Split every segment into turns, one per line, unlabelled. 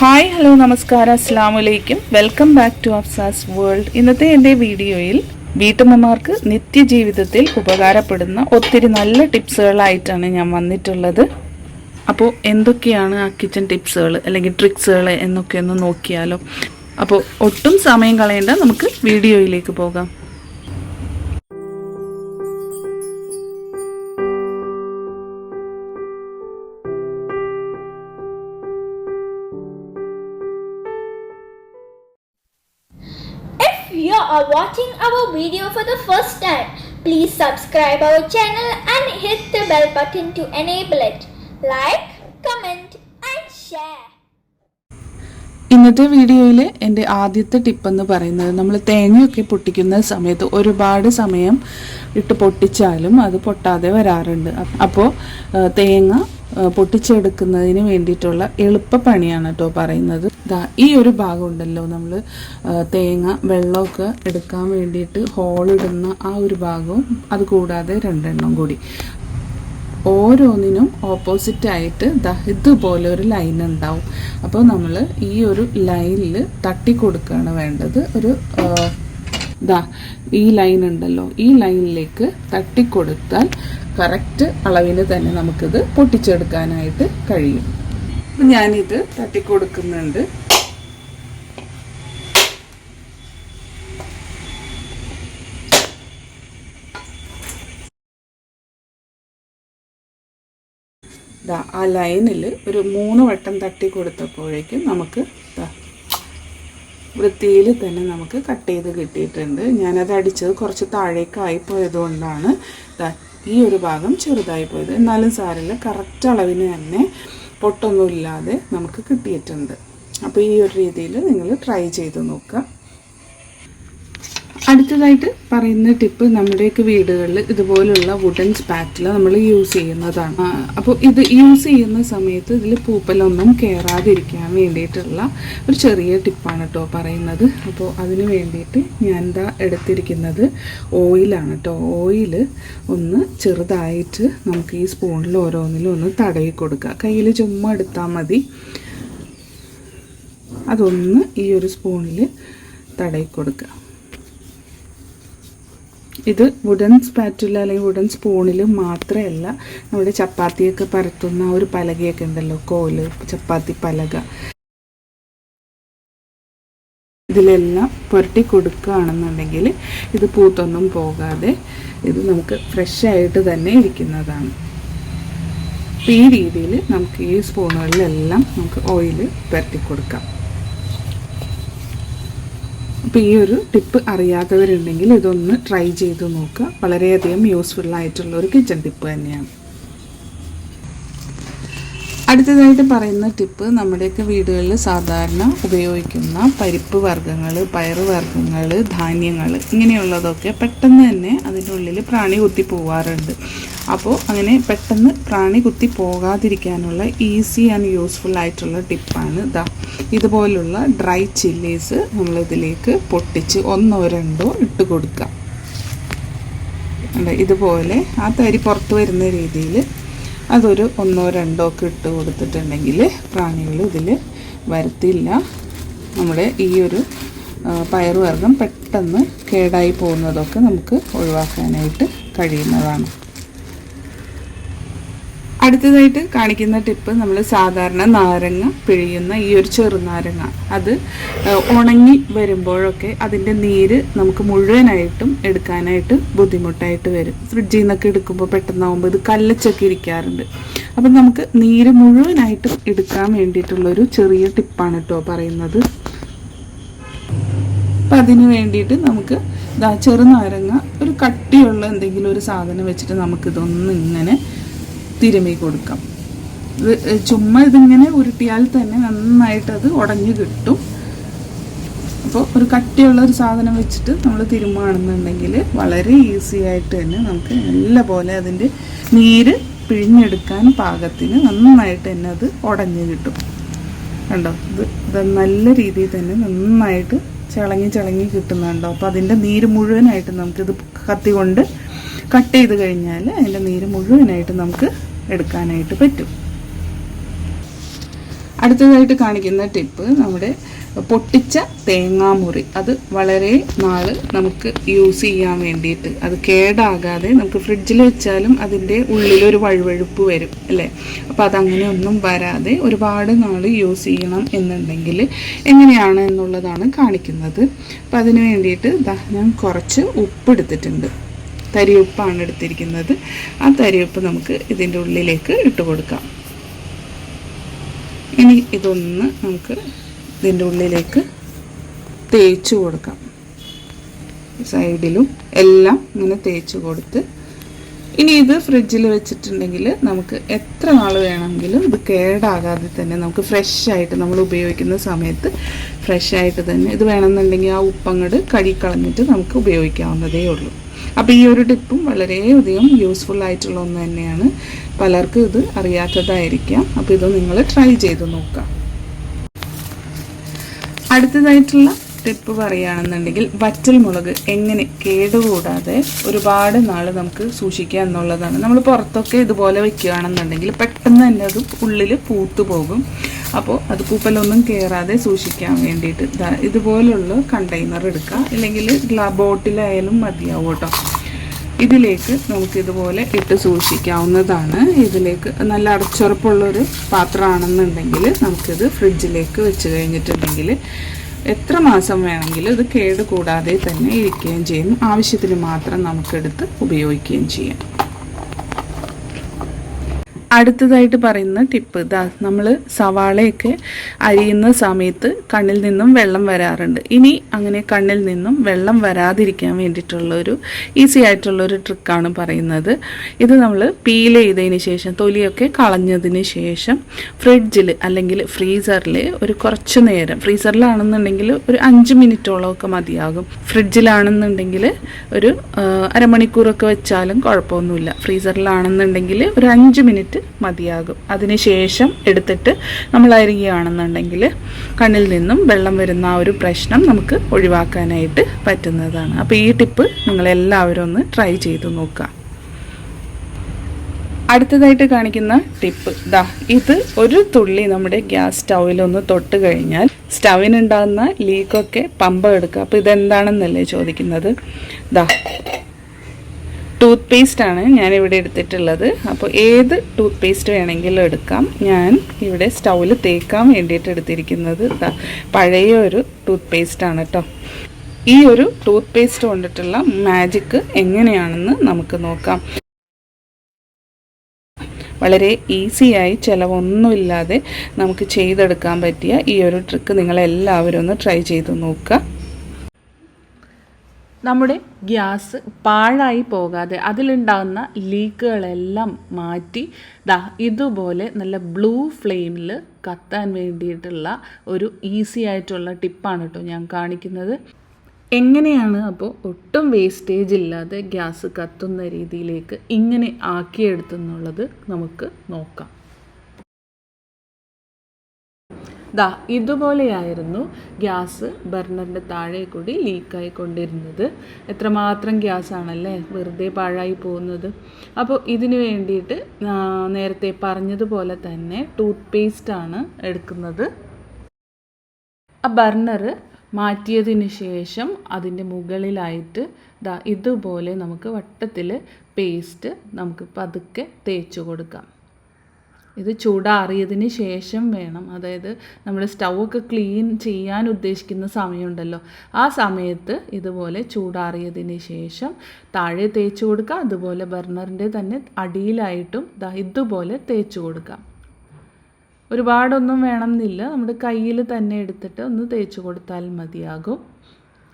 Hi hello നമസ്കാരം അസ്സാം വലൈക്കും welcome back to Afsa's world. ഇന്നത്തെ എന്റെ വീഡിയോയിൽ വീട്ടമ്മമാർക്ക് നിത്യജീവിതത്തിൽ ഉപകാരപ്പെടുന്ന ഒത്തിരി നല്ല ടിപ്സുകളായിട്ടാണ് ഞാൻ വന്നിട്ടുള്ളത്. അപ്പോൾ എന്തൊക്കെയാണ് ആ കിച്ചൺ ടിപ്സുകൾ അല്ലെങ്കിൽ ട്രിക്സുകൾ എന്നൊക്കെ ഒന്ന് നോക്കിയാലോ? അപ്പോൾ ഒട്ടും സമയം കളയേണ്ട നമുക്ക് വീഡിയോയിലേക്ക് പോകാം.
Are watching our video for the first time, please subscribe our channel and hit the bell button to enable it. Like, comment and share.
ഇന്നത്തെ വീഡിയോയിൽ എന്റെ ആദ്യത്തെ ടിപ്പ് എന്ന് പറയുന്നത് നമ്മൾ തേങ്ങയൊക്കെ പൊട്ടിക്കുന്ന സമയത്ത് ഒരുപാട് സമയം ഇട്ട് പൊട്ടിച്ചാലും അത് പൊട്ടാതെ വരാറുണ്ട് അപ്പോൾ തേങ്ങ പൊട്ടിച്ചെടുക്കുന്നതിന് വേണ്ടിയിട്ടുള്ള എളുപ്പപ്പണിയാണ് കേട്ടോ പറയുന്നത്. ദാ ഈ ഒരു ഭാഗം ഉണ്ടല്ലോ നമ്മൾ തേങ്ങ വെള്ളമൊക്കെ എടുക്കാൻ വേണ്ടിയിട്ട് ഹോളിടുന്ന ആ ഒരു ഭാഗവും അത് കൂടാതെ രണ്ടെണ്ണം കൂടി. ഓരോന്നിനും ഓപ്പോസിറ്റ് ആയിട്ട് ദാ ഇതുപോലെ ഒരു ലൈൻ ഉണ്ടാവും. അപ്പോൾ നമ്മൾ ഈ ഒരു ലൈനിൽ തട്ടി കൊടുക്കുകയാണ് വേണ്ടത്. ഒരു ദാ ഈ ലൈൻ ഉണ്ടല്ലോ. ഈ ലൈനിലേക്ക് തട്ടിക്കൊടുത്താൽ കറക്റ്റ് അളവിന് തന്നെ നമുക്കിത് പൊട്ടിച്ചെടുക്കാനായിട്ട് കഴിയും. അപ്പം ഞാനിത് തട്ടിക്കൊടുക്കുന്നുണ്ട്. ആ ലൈനിൽ ഒരു മൂന്ന് വട്ടം തട്ടി കൊടുത്തപ്പോഴേക്കും നമുക്ക് വൃത്തിയിൽ തന്നെ നമുക്ക് കട്ട് ചെയ്ത് കിട്ടിയിട്ടുണ്ട്. ഞാനത് അടിച്ചത് കുറച്ച് താഴേക്കായി പോയതുകൊണ്ടാണ് ഈ ഒരു ഭാഗം ചെറുതായി പോയത്. എന്നാലും സാരില്ല കറക്റ്റ് അളവിന് തന്നെ പൊട്ടൊന്നുമില്ലാതെ നമുക്ക് കിട്ടിയിട്ടുണ്ട്. അപ്പോൾ ഈ ഒരു രീതിയിൽ നിങ്ങൾ ട്രൈ ചെയ്ത് നോക്കുക. അടുത്തതായിട്ട് പറയുന്ന ടിപ്പ് നമ്മുടെയൊക്കെ വീടുകളിൽ ഇതുപോലുള്ള വുഡൻ സ്പാറ്റില നമ്മൾ യൂസ് ചെയ്യുന്നതാണ്. അപ്പോൾ ഇത് യൂസ് ചെയ്യുന്ന സമയത്ത് ഇതിൽ പൂപ്പലൊന്നും കയറാതിരിക്കാൻ വേണ്ടിയിട്ടുള്ള ഒരു ചെറിയ ടിപ്പാണ് കേട്ടോ പറയുന്നത്. അപ്പോൾ അതിന് വേണ്ടിയിട്ട് ഞാൻ എന്താ എടുത്തിരിക്കുന്നത് ഓയിലാണ് കേട്ടോ. ഓയിൽ ഒന്ന് ചെറുതായിട്ട് നമുക്ക് ഈ സ്പൂണിൽ ഓരോന്നിലും ഒന്ന് തടവി കൊടുക്കുക. കയ്യിൽ ചുമ്മാ എടുത്താൽ മതി. അതൊന്ന് ഈ ഒരു സ്പൂണിൽ തടവി കൊടുക്കുക. ഇത് വുഡൻ സ്പാറ്റുല അല്ലെങ്കിൽ വുഡൻ സ്പൂണിൽ മാത്രമല്ല നമ്മുടെ ചപ്പാത്തിയൊക്കെ പരത്തുന്ന ഒരു പലകയൊക്കെ ഉണ്ടല്ലോ കോൽ ചപ്പാത്തി പലക. ഇതിലെല്ലാം പുരട്ടി കൊടുക്കുകയാണെന്നുണ്ടെങ്കിൽ ഇത് പൂത്തൊന്നും പോകാതെ ഇത് നമുക്ക് ഫ്രഷ് ആയിട്ട് തന്നെ ഇരിക്കുന്നതാണ്. ഈ രീതിയിൽ നമുക്ക് ഈ സ്പൂണുകളിലെല്ലാം നമുക്ക് ഓയിൽ പുരട്ടി കൊടുക്കാം. അപ്പോൾ ഈ ഒരു ടിപ്പ് അറിയാത്തവരുണ്ടെങ്കിൽ ഇതൊന്ന് ട്രൈ ചെയ്ത് നോക്കുക. വളരെയധികം യൂസ്ഫുൾ ആയിട്ടുള്ള ഒരു കിച്ചൺ ടിപ്പ് തന്നെയാണ്. അടുത്തതായിട്ട് പറയുന്ന ടിപ്പ് നമ്മുടെയൊക്കെ വീടുകളിൽ സാധാരണ ഉപയോഗിക്കുന്ന പരിപ്പ് വർഗങ്ങൾ പയറ് വർഗങ്ങൾ ധാന്യങ്ങൾ ഇങ്ങനെയുള്ളതൊക്കെ പെട്ടെന്ന് തന്നെ അതിന്റെ ഉള്ളിൽ പ്രാണി കുത്തി പോവാറുണ്ട്. അപ്പോൾ അങ്ങനെ പെട്ടെന്ന് പ്രാണി കുത്തി പോകാതിരിക്കാനുള്ള ഈസി ആൻഡ് യൂസ്ഫുൾ ആയിട്ടുള്ള ടിപ്പാണ് ഇതാ ഇതുപോലുള്ള ഡ്രൈ ചില്ലീസ് നമ്മളിതിലേക്ക് പൊട്ടിച്ച് ഒന്നോ രണ്ടോ ഇട്ട് കൊടുക്കുക. ഇതുപോലെ ആ തരി പുറത്ത് വരുന്ന രീതിയിൽ അതൊരു ഒന്നോ രണ്ടോ ഒക്കെ ഇട്ട് കൊടുത്തിട്ടുണ്ടെങ്കിൽ പ്രാണികൾ ഇതിൽ വരത്തില്ല. നമ്മുടെ ഈ ഒരു പയറുവർഗം പെട്ടെന്ന് കേടായി പോകുന്നതൊക്കെ നമുക്ക് ഒഴിവാക്കാനായിട്ട് കഴിയുന്നതാണ്. അടുത്തതായിട്ട് കാണിക്കുന്ന ടിപ്പ് നമ്മൾ സാധാരണ നാരങ്ങ പിഴിയുന്ന ഈ ഒരു ചെറുനാരങ്ങ. അത് ഉണങ്ങി വരുമ്പോഴൊക്കെ അതിന്റെ നീര് നമുക്ക് മുഴുവനായിട്ടും എടുക്കാനായിട്ട് ബുദ്ധിമുട്ടായിട്ട് വരും. ഫ്രിഡ്ജിൽ നിന്നൊക്കെ എടുക്കുമ്പോൾ പെട്ടെന്നാവുമ്പോൾ ഇത് കല്ലച്ചൊക്കെ ഇരിക്കാറുണ്ട്. അപ്പം നമുക്ക് നീര് മുഴുവനായിട്ടും എടുക്കാൻ വേണ്ടിയിട്ടുള്ളൊരു ചെറിയ ടിപ്പാണ് കേട്ടോ പറയുന്നത്. അപ്പം അതിന് വേണ്ടിയിട്ട് നമുക്ക് ചെറുനാരങ്ങ ഒരു കട്ടിയുള്ള എന്തെങ്കിലും ഒരു സാധനം വെച്ചിട്ട് നമുക്കിതൊന്ന് ഇങ്ങനെ തിരുമ്മി കൊടുക്കാം. ചുമ്മാ ഇതിങ്ങനെ ഉരുട്ടിയാൽ തന്നെ നന്നായിട്ട് അത് ഉടഞ്ഞു കിട്ടും. അപ്പോൾ ഒരു കട്ടിയുള്ള ഒരു സാധനം വെച്ചിട്ട് നമ്മൾ തിരുമാണെന്നുണ്ടെങ്കിൽ വളരെ ഈസി ആയിട്ട് തന്നെ നമുക്ക് നല്ല പോലെ അതിന്റെ നീര് പിഴിഞ്ഞെടുക്കാൻ പാകത്തിന് നന്നായിട്ട് തന്നെ അത് ഉടഞ്ഞു കിട്ടും. കണ്ടോ? ഇത് ഇത് നല്ല രീതിയിൽ തന്നെ നന്നായിട്ട് ചിളങ്ങി ചിളങ്ങി കിട്ടുന്നുണ്ടോ? അപ്പോൾ അതിന്റെ നീര് മുഴുവനായിട്ട് നമുക്കിത് കത്തി കൊണ്ട് കട്ട് ചെയ്ത് കഴിഞ്ഞാൽ അതിന്റെ നീര് മുഴുവനായിട്ട് നമുക്ക് എടുക്കാനായിട്ട് പറ്റും. അടുത്തതായിട്ട് കാണിക്കുന്ന ടിപ്പ് നമ്മുടെ പൊട്ടിച്ച തേങ്ങാമുറി. അത് വളരെ നാൾ നമുക്ക് യൂസ് ചെയ്യാൻ വേണ്ടിയിട്ട് അത് കേടാകാതെ നമുക്ക് ഫ്രിഡ്ജിൽ വെച്ചാലും അതിന്റെ ഉള്ളിലൊരു വഴുവഴുപ്പ് വരും അല്ലേ? അപ്പോൾ അതങ്ങനെയൊന്നും വരാതെ ഒരുപാട് നാൾ യൂസ് ചെയ്യണം എന്നുണ്ടെങ്കിൽ എങ്ങനെയാണ് എന്നുള്ളതാണ് കാണിക്കുന്നത്. അപ്പോൾ അതിന് വേണ്ടിയിട്ട് ഞാൻ കുറച്ച് ഉപ്പ് എടുത്തിട്ടുണ്ട്. തരിയുപ്പാണ് എടുത്തിരിക്കുന്നത്. ആ തരിയുപ്പ് നമുക്ക് ഇതിന്റെ ഉള്ളിലേക്ക് ഇട്ട് കൊടുക്കാം. ഇനി ഇതൊന്ന് നമുക്ക് ഇതിന്റെ ഉള്ളിലേക്ക് തേച്ച് കൊടുക്കാം. സൈഡിലും എല്ലാം ഇങ്ങനെ തേച്ച് കൊടുത്ത് ഇനി ഇത് ഫ്രിഡ്ജിൽ വെച്ചിട്ടുണ്ടെങ്കിൽ നമുക്ക് എത്ര നാൾ വേണമെങ്കിലും ഇത് കേടാകാതെ തന്നെ നമുക്ക് ഫ്രഷ് ആയിട്ട് നമ്മൾ ഉപയോഗിക്കുന്ന സമയത്ത് ഫ്രഷ് ആയിട്ട് തന്നെ ഇത് വേണമെന്നുണ്ടെങ്കിൽ ആ ഉപ്പങ്ങട് കഴുകിക്കളഞ്ഞിട്ട് നമുക്ക് ഉപയോഗിക്കാവുന്നതേ ഉള്ളൂ. അപ്പോൾ ഈ ഒരു ടിപ്പും വളരെയധികം യൂസ്ഫുൾ ആയിട്ടുള്ള ഒന്ന് തന്നെയാണ്. പലർക്കും ഇത് അറിയാത്തതായിരിക്കാം. അപ്പോൾ ഇത് നിങ്ങൾ ട്രൈ ചെയ്ത് നോക്കാം. അടുത്തതായിട്ടുള്ള ടിപ്പ് പറയുകയാണെന്നുണ്ടെങ്കിൽ വറ്റൽ മുളക് എങ്ങനെ കേടുകൂടാതെ ഒരുപാട് നാൾ നമുക്ക് സൂക്ഷിക്കുക എന്നുള്ളതാണ്. നമ്മൾ പുറത്തൊക്കെ ഇതുപോലെ വെക്കുകയാണെന്നുണ്ടെങ്കിൽ പെട്ടെന്ന് തന്നെ അത് ഉള്ളിൽ പൂത്തു പോകും. അപ്പോൾ അത് കൂപ്പലൊന്നും കയറാതെ സൂക്ഷിക്കാൻ വേണ്ടിയിട്ട് ഇതുപോലുള്ള കണ്ടെയ്നർ എടുക്കുക. ഇല്ലെങ്കിൽ ഗ്ലാ ബോട്ടിലായാലും മതിയാവും കേട്ടോ. ഇതിലേക്ക് നമുക്ക് ഇതുപോലെ ഇട്ട് സൂക്ഷിക്കാവുന്നതാണ്. ഇതിലേക്ക് നല്ല അടച്ചുറപ്പുള്ളൊരു പാത്രമാണെന്നുണ്ടെങ്കിൽ നമുക്കിത് ഫ്രിഡ്ജിലേക്ക് വെച്ച് കഴിഞ്ഞിട്ടുണ്ടെങ്കിൽ എത്ര മാസം വേണമെങ്കിലും ഇത് കേട് കൂടാതെ തന്നെ ഇരിക്കുകയും ചെയ്യും. ആവശ്യത്തിന് മാത്രം നമുക്കെടുത്ത് ഉപയോഗിക്കുകയും ചെയ്യാം. അടുത്തതായിട്ട് പറയുന്ന ടിപ്പ്. ഇതാ നമ്മൾ സവാളയൊക്കെ അരിയുന്ന സമയത്ത് കണ്ണിൽ നിന്നും വെള്ളം വരാറുണ്ട്. ഇനി അങ്ങനെ കണ്ണിൽ നിന്നും വെള്ളം വരാതിരിക്കാൻ വേണ്ടിയിട്ടുള്ളൊരു ഈസി ആയിട്ടുള്ളൊരു ട്രിക്കാണ് പറയുന്നത്. ഇത് നമ്മൾ പീൽ ചെയ്തതിന് ശേഷം തൊലിയൊക്കെ കളഞ്ഞതിന് ശേഷം ഫ്രിഡ്ജിൽ അല്ലെങ്കിൽ ഫ്രീസറിൽ ഒരു കുറച്ച് നേരം ഫ്രീസറിലാണെന്നുണ്ടെങ്കിൽ ഒരു അഞ്ച് മിനിറ്റോളമൊക്കെ മതിയാകും. ഫ്രിഡ്ജിലാണെന്നുണ്ടെങ്കിൽ ഒരു അരമണിക്കൂറൊക്കെ വെച്ചാലും കുഴപ്പമൊന്നുമില്ല. ഫ്രീസറിലാണെന്നുണ്ടെങ്കിൽ ഒരു അഞ്ച് മിനിറ്റ് മതിയാകും. അതിനുശേഷം എടുത്തിട്ട് നമ്മൾ അരിയുകയാണെന്നുണ്ടെങ്കിൽ കണ്ണിൽ നിന്നും വെള്ളം വരുന്ന ആ ഒരു പ്രശ്നം നമുക്ക് ഒഴിവാക്കാനായിട്ട് പറ്റുന്നതാണ്. അപ്പോൾ ഈ ടിപ്പ് നിങ്ങളെല്ലാവരും ഒന്ന് ട്രൈ ചെയ്ത് നോക്കുക. അടുത്തതായിട്ട് കാണിക്കുന്ന ടിപ്പ്. ദാ ഇത് ഒരു തുള്ളി നമ്മുടെ ഗ്യാസ് സ്റ്റൗവിലൊന്ന് തൊട്ട് കഴിഞ്ഞാൽ സ്റ്റൗവിനുണ്ടാകുന്ന ലീക്കൊക്കെ പമ്പ എടുക്കുക. അപ്പോൾ ഇതെന്താണെന്നല്ലേ ചോദിക്കുന്നത്? ദാ ടൂത്ത് പേസ്റ്റ് ആണ് ഞാൻ ഇവിടെ എടുത്തിട്ടുള്ളത്. അപ്പോൾ ഏത് ടൂത്ത് പേസ്റ്റ് വേണമെങ്കിലും എടുക്കാം. ഞാൻ ഇവിടെ സ്റ്റൗവിൽ തേക്കാൻ വേണ്ടിയിട്ട് എടുത്തിരിക്കുന്നത് പഴയ ഒരു ടൂത്ത് പേസ്റ്റ് ആണ് കേട്ടോ ഈ ഒരു ടൂത്ത് പേസ്റ്റ് കൊണ്ടിട്ടുള്ള മാജിക്ക് എങ്ങനെയാണെന്ന് നമുക്ക് നോക്കാം. വളരെ ഈസിയായി ചിലവൊന്നുമില്ലാതെ നമുക്ക് ചെയ്തെടുക്കാൻ പറ്റിയ ഈ ഒരു ട്രിക്ക് നിങ്ങളെല്ലാവരും ഒന്ന് ട്രൈ ചെയ്ത് നോക്കുക. നമ്മുടെ ഗ്യാസ് പാഴായി പോകാതെ അതിലുണ്ടാകുന്ന ലീക്കുകളെല്ലാം മാറ്റി ദാ ഇതുപോലെ നല്ല ബ്ലൂ ഫ്ലെയിമിൽ കത്താൻ വേണ്ടിയിട്ടുള്ള ഒരു ഈസി ആയിട്ടുള്ള ടിപ്പാണ് കേട്ടോ ഞാൻ കാണിക്കുന്നത്. എങ്ങനെയാണ് അപ്പോൾ ഒട്ടും വേസ്റ്റേജ് ഇല്ലാതെ ഗ്യാസ് കത്തുന്ന രീതിയിലേക്ക് ഇങ്ങനെ ആക്കിയെടുത്തെന്നുള്ളത് നമുക്ക് നോക്കാം. ദാ ഇതുപോലെയായിരുന്നു ഗ്യാസ് ബർണറിന്റെ താഴെ കൂടി ലീക്കായി കൊണ്ടിരുന്നത്. എത്രമാത്രം ഗ്യാസ് ആണല്ലേ വെറുതെ പാഴായി പോകുന്നത്. അപ്പോൾ ഇതിന് വേണ്ടിയിട്ട് നേരത്തെ പറഞ്ഞതുപോലെ തന്നെ ടൂത്ത് പേസ്റ്റാണ് എടുക്കുന്നത്. ആ ബർണർ മാറ്റിയതിന് ശേഷം അതിന്റെ മുകളിലായിട്ട് ദാ ഇതുപോലെ നമുക്ക് വട്ടത്തിൽ പേസ്റ്റ് നമുക്ക് പതുക്കെ തേച്ച് കൊടുക്കാം. ഇത് ചൂടാറിയതിന് ശേഷം വേണം. അതായത് നമ്മൾ സ്റ്റൗ ഒക്കെ ക്ലീൻ ചെയ്യാൻ ഉദ്ദേശിക്കുന്ന സമയമുണ്ടല്ലോ. ആ സമയത്ത് ഇതുപോലെ ചൂടാറിയതിന് ശേഷം താഴെ തേച്ച് കൊടുക്കുക. അതുപോലെ ബർണറിന്റെ തന്നെ അടിയിലായിട്ടും ഇതുപോലെ തേച്ച് കൊടുക്കാം ഒരുപാടൊന്നും വേണമെന്നില്ല. നമ്മുടെ കയ്യിൽ തന്നെ എടുത്തിട്ട് ഒന്ന് തേച്ച് കൊടുത്താൽ മതിയാകും.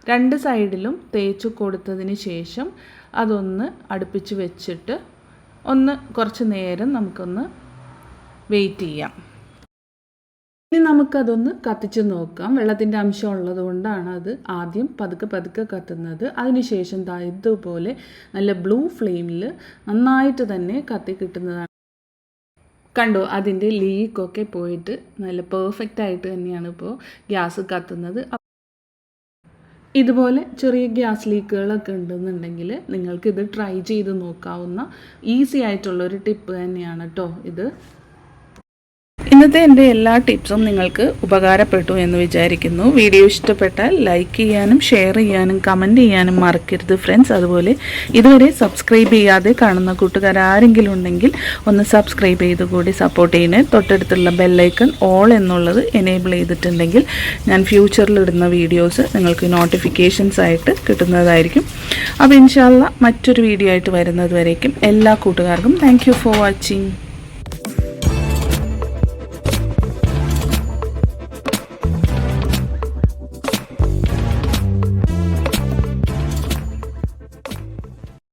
രണ്ട് സൈഡിലും തേച്ച് കൊടുത്തതിന് ശേഷം അതൊന്ന് അടുപ്പിച്ച് വെച്ചിട്ട് ഒന്ന് കുറച്ച് നേരം നമുക്കൊന്ന് വെയിറ്റ് ചെയ്യാം. ഇനി നമുക്കതൊന്ന് കത്തിച്ച് നോക്കാം. വെള്ളത്തിന്റെ അംശം ഉള്ളത് കൊണ്ടാണ് അത് ആദ്യം പതുക്കെ പതുക്കെ കത്തുന്നത്. അതിനുശേഷം ഇതുപോലെ നല്ല ബ്ലൂ ഫ്ലെയിമിൽ നന്നായിട്ട് തന്നെ കത്തി കിട്ടുന്നതാണ്. കണ്ടോ അതിന്റെ ലീക്കൊക്കെ പോയിട്ട് നല്ല പെർഫെക്റ്റ് ആയിട്ട് തന്നെയാണ് ഇപ്പോൾ ഗ്യാസ് കത്തുന്നത്. ഇതുപോലെ ചെറിയ ഗ്യാസ് ലീക്കുകളൊക്കെ ഉണ്ടെന്നുണ്ടെങ്കിൽ നിങ്ങൾക്കിത് ട്രൈ ചെയ്ത് നോക്കാവുന്ന ഈസി ആയിട്ടുള്ളൊരു ടിപ്പ് തന്നെയാണ് കേട്ടോ ഇത്. ഇന്നത്തെ എന്റെ എല്ലാ ടിപ്സും നിങ്ങൾക്ക് ഉപകാരപ്പെട്ടു എന്ന് വിചാരിക്കുന്നു. വീഡിയോ ഇഷ്ടപ്പെട്ടാൽ ലൈക്ക് ചെയ്യാനും ഷെയർ ചെയ്യാനും കമന്റ് ചെയ്യാനും മറക്കരുത് ഫ്രണ്ട്സ് അതുപോലെ ഇതുവരെ സബ്സ്ക്രൈബ് ചെയ്യാതെ കാണുന്ന കൂട്ടുകാർ ആരെങ്കിലും ഉണ്ടെങ്കിൽ ഒന്ന് സബ്സ്ക്രൈബ് ചെയ്ത് കൂടി സപ്പോർട്ട് ചെയ്യണേ. തൊട്ടടുത്തുള്ള ബെല്ലൈക്കൺ ഓൾ എന്നുള്ളത് എനേബിൾ ചെയ്തിട്ടുണ്ടെങ്കിൽ ഞാൻ ഫ്യൂച്ചറിൽ ഇടുന്ന വീഡിയോസ് നിങ്ങൾക്ക് നോട്ടിഫിക്കേഷൻസ് ആയിട്ട് കിട്ടുന്നതായിരിക്കും. അപ്പോൾ ഇൻഷാല്ല മറ്റൊരു വീഡിയോ ആയിട്ട് വരുന്നത് വരേക്കും. എല്ലാ കൂട്ടുകാർക്കും താങ്ക് ഫോർ വാച്ചിങ്